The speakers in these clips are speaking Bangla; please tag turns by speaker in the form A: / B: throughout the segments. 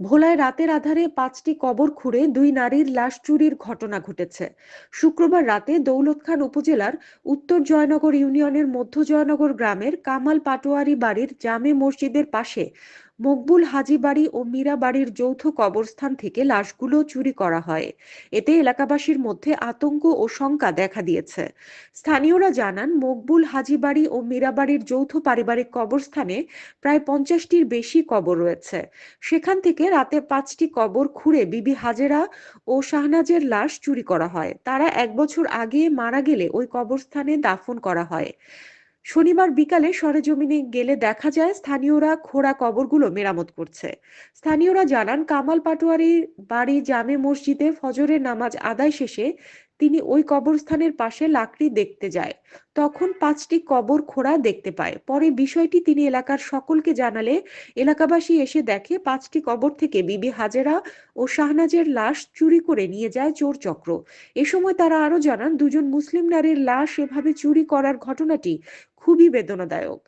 A: ভোলায় রাতের আধারে পাঁচটি কবর খুঁড়ে দুই নারীর লাশ চুরির ঘটনা ঘটেছে। শুক্রবার রাতে দৌলতখান উপজেলার উত্তর জয়নগর ইউনিয়নের মধ্য জয়নগর গ্রামের কামাল পাটোয়ারি বাড়ির জামে মসজিদের পাশে মকবুল হাজি বাড়ি ও মীরা বাড়ির যৌথ কবরস্থান থেকে লাশগুলো চুরি করা হয়। এতে এলাকাবাসীর মধ্যে আতঙ্ক ও শঙ্কা দেখা দিয়েছে। স্থানীয়রা জানান, মকবুল হাজি বাড়ি ও মীরা বাড়ির যৌথ পারিবারিক কবরস্থানে প্রায় পঞ্চাশটির বেশি কবর রয়েছে। সেখান থেকে রাতে পাঁচটি কবর খুঁড়ে বিবি হাজেরা ও শাহনাজের লাশ চুরি করা হয়। তারা এক বছর আগে মারা গেলে ওই কবরস্থানে দাফন করা হয়। শনিবার বিকালে সরেজমিনে গেলে দেখা যায় স্থানীয়রা খোঁড়া কবরগুলো মেরামত করছে। স্থানীয়রা জানান, কামাল পাটোয়ারির বাড়ি জামে মসজিদে ফজরের নামাজ আদায় শেষে তিনি ওই কবরস্থানের পাশে লাকড়ি দেখতে যায়। তখন পাঁচটি কবর খোঁড়া দেখতে পায়। পরে বিষয়টি তিনি এলাকার সকলকে জানালে এলাকাবাসী এসে দেখে পাঁচটি কবর থেকে বিবি হাজেরা ও শাহনাজের লাশ চুরি করে নিয়ে যায় চোর চক্র। এ সময় তারা আরও জানান, দুজন মুসলিম নারীর লাশ এভাবে চুরি করার ঘটনাটি খুবই বেদনাদায়ক।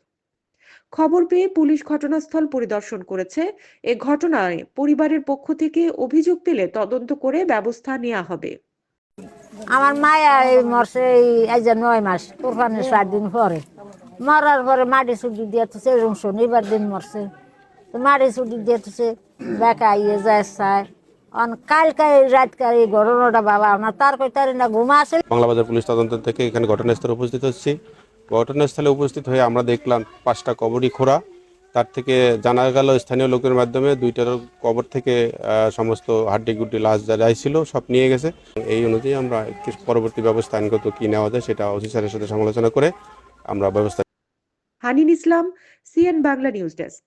A: খবর পেয়ে পুলিশ ঘটনাস্থল পরিদর্শন করেছে। এ ঘটনায় পরিবারের পক্ষ থেকে অভিযোগ পেলে তদন্ত করে ব্যবস্থা নেওয়া হবে।
B: আমার মায়া এই মরছে এই এই যে নয় মাস কোরবানির সাত দিন পরে। মরার পরে মাটি ছুটি দিয়ে তুছে এরকম শনিবার দিন মরছে। তো মাটি ছুটি দিয়ে তুছে বেকা ইয়ে যায়, চায়। অন কালকে রাতকার এই ঘটনাটা বাবা আমার তার কই তার না ঘুমা আছে
C: বাংলাবাজার পুলিশ তদন্ত থেকে এখানে ঘটনাস্থলে উপস্থিত হচ্ছি। ঘটনাস্থলে উপস্থিত হয়ে আমরা দেখলাম পাঁচটা কবরই খোঁড়া। তার থেকে জানা গেল স্থানীয় লোকের মাধ্যমে দুইটার কবর থেকে সমস্ত হাড্ডি গুড্ডি লাশ যা যাই ছিল সব নিয়ে গেছে। এই অনুযায়ী আমরা পরবর্তী ব্যবস্থা আইনগত কি নেওয়া যায় সেটা অফিসারের সাথে সমালোচনা করে আমরা ব্যবস্থা
A: Hanin Islam, CN Bangla news desk.